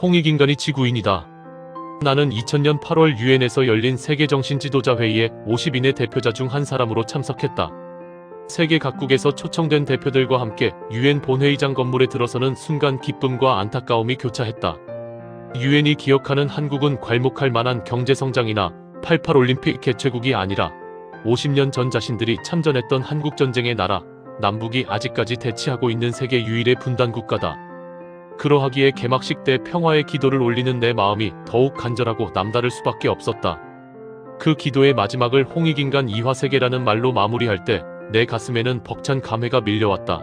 홍익인간이 지구인이다. 나는 2000년 8월 유엔에서 열린 세계 정신 지도자 회의에 50인의 대표자 중 한 사람으로 참석했다. 세계 각국에서 초청된 대표들과 함께 유엔 본회의장 건물에 들어서는 순간 기쁨과 안타까움이 교차했다. 유엔이 기억하는 한국은 괄목할 만한 경제 성장이나 88 올림픽 개최국이 아니라 50년 전 자신들이 참전했던 한국 전쟁의 나라 남북이 아직까지 대치하고 있는 세계 유일의 분단 국가다. 그러하기에 개막식 때 평화의 기도를 올리는 내 마음이 더욱 간절하고 남다를 수밖에 없었다. 그 기도의 마지막을 홍익인간 이화세계라는 말로 마무리할 때 내 가슴에는 벅찬 감회가 밀려왔다.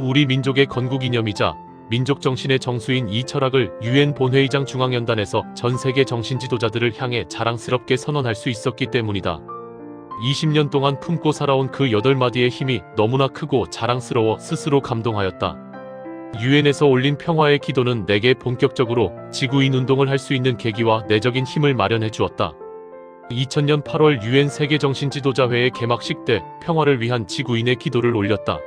우리 민족의 건국 이념이자 민족 정신의 정수인 이 철학을 유엔 본회의장 중앙연단에서 전 세계 정신 지도자들을 향해 자랑스럽게 선언할 수 있었기 때문이다. 20년 동안 품고 살아온 그 여덟 마디의 힘이 너무나 크고 자랑스러워 스스로 감동하였다. 유엔에서 올린 평화의 기도는 내게 본격적으로 지구인 운동을 할 수 있는 계기와 내적인 힘을 마련해 주었다. 2000년 8월 유엔 세계 정신 지도자회의 개막식 때 평화를 위한 지구인의 기도를 올렸다.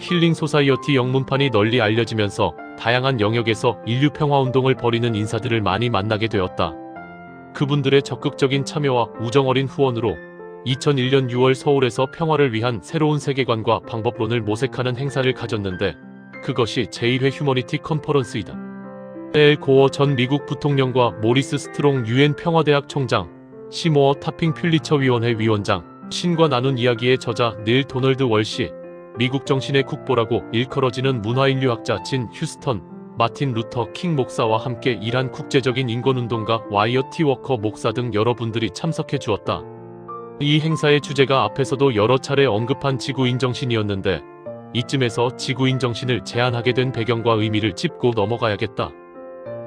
힐링 소사이어티 영문판이 널리 알려지면서 다양한 영역에서 인류 평화 운동을 벌이는 인사들을 많이 만나게 되었다. 그분들의 적극적인 참여와 우정 어린 후원으로 2001년 6월 서울에서 평화를 위한 새로운 세계관과 방법론을 모색하는 행사를 가졌는데 그것이 제1회 휴머니티 컨퍼런스이다. 엘 고어 전 미국 부통령과 모리스 스트롱 유엔 평화대학 총장, 시모어 타핑 퓰리처 위원회 위원장, 신과 나눈 이야기의 저자 닐 도널드 월시, 미국 정신의 국보라고 일컬어지는 문화인류학자 진 휴스턴, 마틴 루터 킹 목사와 함께 일한 국제적인 인권운동가 와이어티 워커 목사 등 여러분들이 참석해 주었다. 이 행사의 주제가 앞에서도 여러 차례 언급한 지구인 정신이었는데 이쯤에서 지구인 정신을 제안하게 된 배경과 의미를 짚고 넘어가야겠다.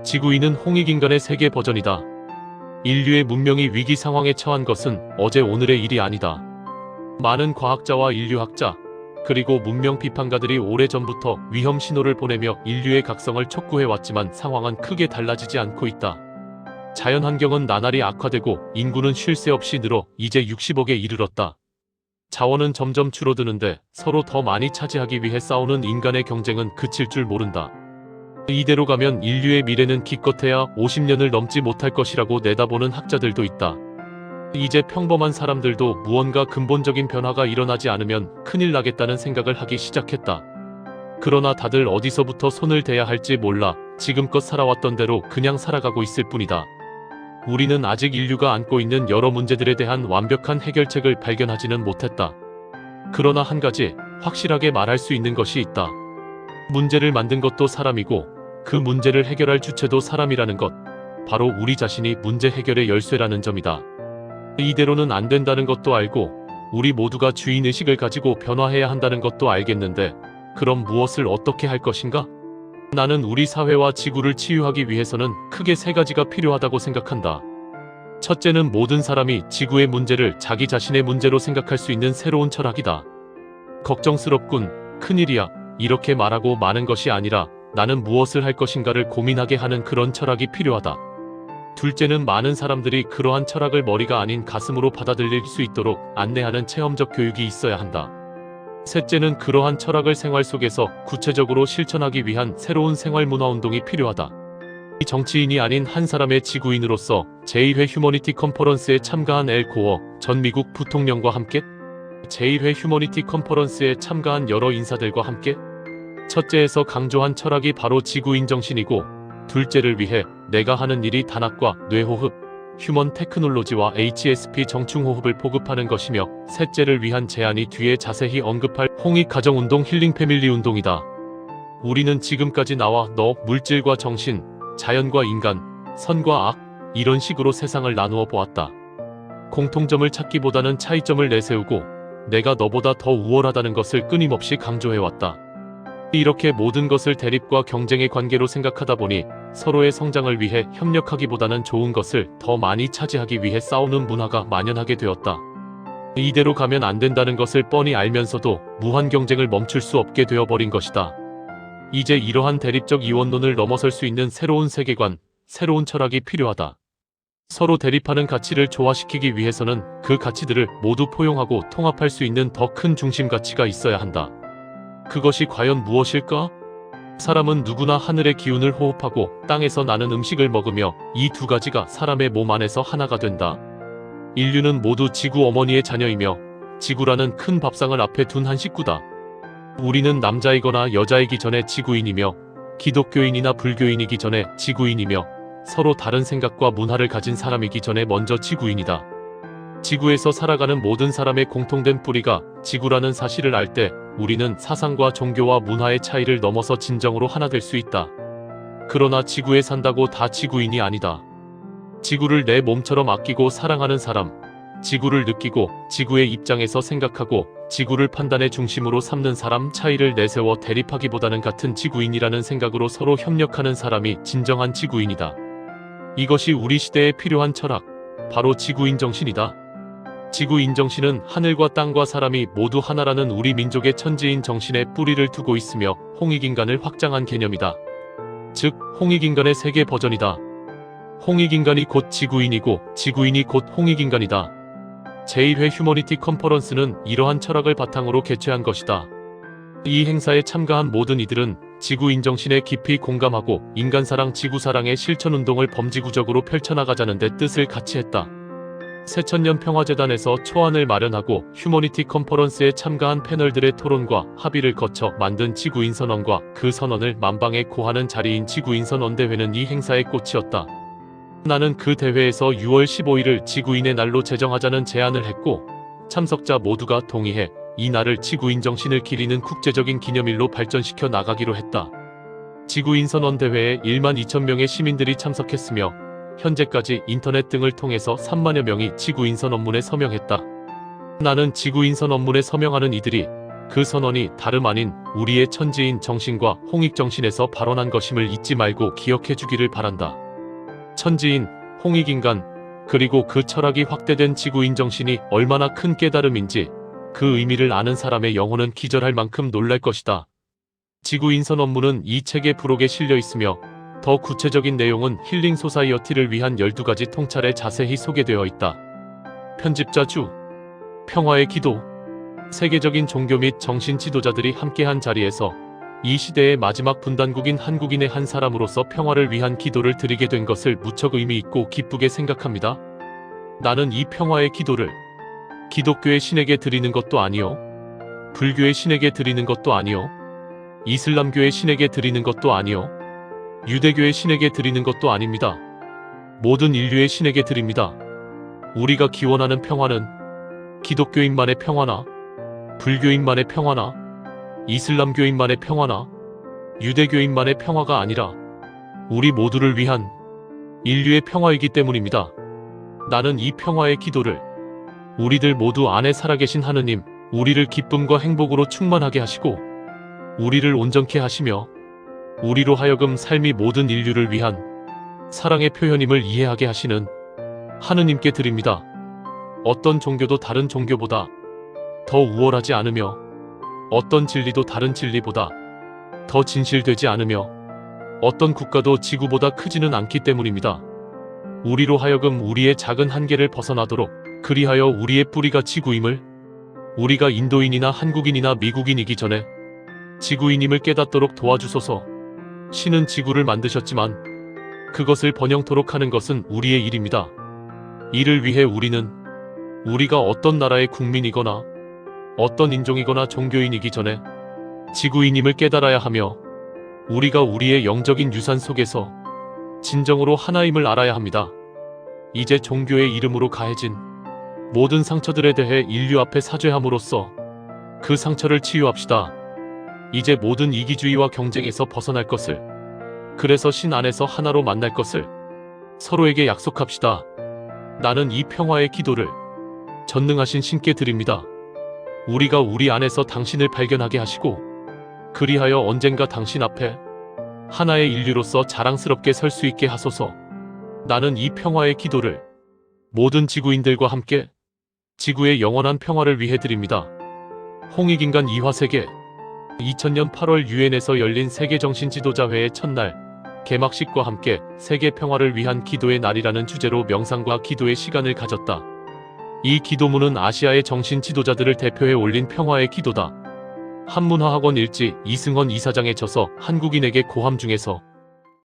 지구인은 홍익인간의 세계 버전이다. 인류의 문명이 위기 상황에 처한 것은 어제 오늘의 일이 아니다. 많은 과학자와 인류학자, 그리고 문명 비판가들이 오래전부터 위험 신호를 보내며 인류의 각성을 촉구해왔지만 상황은 크게 달라지지 않고 있다. 자연 환경은 나날이 악화되고 인구는 쉴 새 없이 늘어 이제 60억에 이르렀다. 자원은 점점 줄어드는데 서로 더 많이 차지하기 위해 싸우는 인간의 경쟁은 그칠 줄 모른다. 이대로 가면 인류의 미래는 기껏해야 50년을 넘지 못할 것이라고 내다보는 학자들도 있다. 이제 평범한 사람들도 무언가 근본적인 변화가 일어나지 않으면 큰일 나겠다는 생각을 하기 시작했다. 그러나 다들 어디서부터 손을 대야 할지 몰라 지금껏 살아왔던 대로 그냥 살아가고 있을 뿐이다. 우리는 아직 인류가 안고 있는 여러 문제들에 대한 완벽한 해결책을 발견하지는 못했다. 그러나 한 가지 확실하게 말할 수 있는 것이 있다. 문제를 만든 것도 사람이고 그 문제를 해결할 주체도 사람이라는 것. 바로 우리 자신이 문제 해결의 열쇠라는 점이다. 이대로는 안 된다는 것도 알고 우리 모두가 주인의식을 가지고 변화해야 한다는 것도 알겠는데 그럼 무엇을 어떻게 할 것인가? 나는 우리 사회와 지구를 치유하기 위해서는 크게 세 가지가 필요하다고 생각한다. 첫째는 모든 사람이 지구의 문제를 자기 자신의 문제로 생각할 수 있는 새로운 철학이다. 걱정스럽군, 큰일이야, 이렇게 말하고 마는 것이 아니라 나는 무엇을 할 것인가를 고민하게 하는 그런 철학이 필요하다. 둘째는 많은 사람들이 그러한 철학을 머리가 아닌 가슴으로 받아들일 수 있도록 안내하는 체험적 교육이 있어야 한다. 셋째는 그러한 철학을 생활 속에서 구체적으로 실천하기 위한 새로운 생활 문화 운동이 필요하다. 이 정치인이 아닌 한 사람의 지구인으로서 제1회 휴머니티 컨퍼런스에 참가한 엘 고어 전 미국 부통령과 함께 제1회 휴머니티 컨퍼런스에 참가한 여러 인사들과 함께 첫째에서 강조한 철학이 바로 지구인 정신이고 둘째를 위해 내가 하는 일이 단합과 뇌호흡, 휴먼 테크놀로지와 HSP 정충호흡을 포급하는 것이며 셋째를 위한 제안이 뒤에 자세히 언급할 홍익 가정운동 힐링 패밀리 운동이다. 우리는 지금까지 나와 너, 물질과 정신, 자연과 인간, 선과 악, 이런 식으로 세상을 나누어 보았다. 공통점을 찾기보다는 차이점을 내세우고 내가 너보다 더 우월하다는 것을 끊임없이 강조해왔다. 이렇게 모든 것을 대립과 경쟁의 관계로 생각하다 보니 서로의 성장을 위해 협력하기보다는 좋은 것을 더 많이 차지하기 위해 싸우는 문화가 만연하게 되었다. 이대로 가면 안 된다는 것을 뻔히 알면서도 무한 경쟁을 멈출 수 없게 되어버린 것이다. 이제 이러한 대립적 이원론을 넘어설 수 있는 새로운 세계관, 새로운 철학이 필요하다. 서로 대립하는 가치를 조화시키기 위해서는 그 가치들을 모두 포용하고 통합할 수 있는 더 큰 중심 가치가 있어야 한다. 그것이 과연 무엇일까? 사람은 누구나 하늘의 기운을 호흡하고 땅에서 나는 음식을 먹으며 이 두 가지가 사람의 몸 안에서 하나가 된다. 인류는 모두 지구 어머니의 자녀이며 지구라는 큰 밥상을 앞에 둔 한 식구다. 우리는 남자이거나 여자이기 전에 지구인이며 기독교인이나 불교인이기 전에 지구인이며 서로 다른 생각과 문화를 가진 사람이기 전에 먼저 지구인이다. 지구에서 살아가는 모든 사람의 공통된 뿌리가 지구라는 사실을 알때 우리는 사상과 종교와 문화의 차이를 넘어서 진정으로 하나 될 수 있다. 그러나 지구에 산다고 다 지구인이 아니다. 지구를 내 몸처럼 아끼고 사랑하는 사람, 지구를 느끼고 지구의 입장에서 생각하고 지구를 판단의 중심으로 삼는 사람 차이를 내세워 대립하기보다는 같은 지구인이라는 생각으로 서로 협력하는 사람이 진정한 지구인이다. 이것이 우리 시대에 필요한 철학, 바로 지구인 정신이다. 지구인 정신은 하늘과 땅과 사람이 모두 하나라는 우리 민족의 천지인 정신에 뿌리를 두고 있으며 홍익인간을 확장한 개념이다. 즉, 홍익인간의 세계 버전이다. 홍익인간이 곧 지구인이고 지구인이 곧 홍익인간이다. 제1회 휴머니티 컨퍼런스는 이러한 철학을 바탕으로 개최한 것이다. 이 행사에 참가한 모든 이들은 지구인 정신에 깊이 공감하고 인간사랑 지구사랑의 실천운동을 범지구적으로 펼쳐나가자는 데 뜻을 같이 했다. 새천년 평화재단에서 초안을 마련하고 휴머니티 컨퍼런스에 참가한 패널들의 토론과 합의를 거쳐 만든 지구인 선언과 그 선언을 만방에 고하는 자리인 지구인 선언대회는 이 행사의 꽃이었다. 나는 그 대회에서 6월 15일을 지구인의 날로 제정하자는 제안을 했고 참석자 모두가 동의해 이 날을 지구인 정신을 기리는 국제적인 기념일로 발전시켜 나가기로 했다. 지구인 선언 대회에 1만 2천 명의 시민들이 참석했으며 현재까지 인터넷 등을 통해서 3만여 명이 지구인 선언문에 서명했다. 나는 지구인 선언문에 서명하는 이들이 그 선언이 다름 아닌 우리의 천지인 정신과 홍익 정신에서 발원한 것임을 잊지 말고 기억해 주기를 바란다. 천지인, 홍익인간, 그리고 그 철학이 확대된 지구인 정신이 얼마나 큰 깨달음인지 그 의미를 아는 사람의 영혼은 기절할 만큼 놀랄 것이다. 지구인 선언문은 이 책의 부록에 실려 있으며 더 구체적인 내용은 힐링 소사이어티를 위한 12가지 통찰에 자세히 소개되어 있다. 편집자 주 평화의 기도 세계적인 종교 및 정신 지도자들이 함께한 자리에서 이 시대의 마지막 분단국인 한국인의 한 사람으로서 평화를 위한 기도를 드리게 된 것을 무척 의미 있고 기쁘게 생각합니다. 나는 이 평화의 기도를 기독교의 신에게 드리는 것도 아니요. 불교의 신에게 드리는 것도 아니요. 이슬람교의 신에게 드리는 것도 아니요. 유대교의 신에게 드리는 것도 아닙니다. 모든 인류의 신에게 드립니다. 우리가 기원하는 평화는 기독교인만의 평화나 불교인만의 평화나 이슬람교인만의 평화나 유대교인만의 평화가 아니라 우리 모두를 위한 인류의 평화이기 때문입니다. 나는 이 평화의 기도를 우리들 모두 안에 살아계신 하느님, 우리를 기쁨과 행복으로 충만하게 하시고 우리를 온전케 하시며 우리로 하여금 삶이 모든 인류를 위한 사랑의 표현임을 이해하게 하시는 하느님께 드립니다. 어떤 종교도 다른 종교보다 더 우월하지 않으며 어떤 진리도 다른 진리보다 더 진실되지 않으며 어떤 국가도 지구보다 크지는 않기 때문입니다. 우리로 하여금 우리의 작은 한계를 벗어나도록 그리하여 우리의 뿌리가 지구임을 우리가 인도인이나 한국인이나 미국인이기 전에 지구인임을 깨닫도록 도와주소서. 신은 지구를 만드셨지만 그것을 번영토록 하는 것은 우리의 일입니다. 이를 위해 우리는 우리가 어떤 나라의 국민이거나 어떤 인종이거나 종교인이기 전에 지구인임을 깨달아야 하며 우리가 우리의 영적인 유산 속에서 진정으로 하나임을 알아야 합니다. 이제 종교의 이름으로 가해진 모든 상처들에 대해 인류 앞에 사죄함으로써 그 상처를 치유합시다. 이제 모든 이기주의와 경쟁에서 벗어날 것을 그래서 신 안에서 하나로 만날 것을 서로에게 약속합시다. 나는 이 평화의 기도를 전능하신 신께 드립니다. 우리가 우리 안에서 당신을 발견하게 하시고 그리하여 언젠가 당신 앞에 하나의 인류로서 자랑스럽게 설 수 있게 하소서. 나는 이 평화의 기도를 모든 지구인들과 함께 지구의 영원한 평화를 위해 드립니다. 홍익인간 이화세계 2000년 8월 유엔에서 열린 세계정신지도자회의 첫날 개막식과 함께 세계 평화를 위한 기도의 날이라는 주제로 명상과 기도의 시간을 가졌다. 이 기도문은 아시아의 정신 지도자들을 대표해 올린 평화의 기도다. 한문화학원 일지 이승헌 이사장에 져서 한국인에게 고함 중에서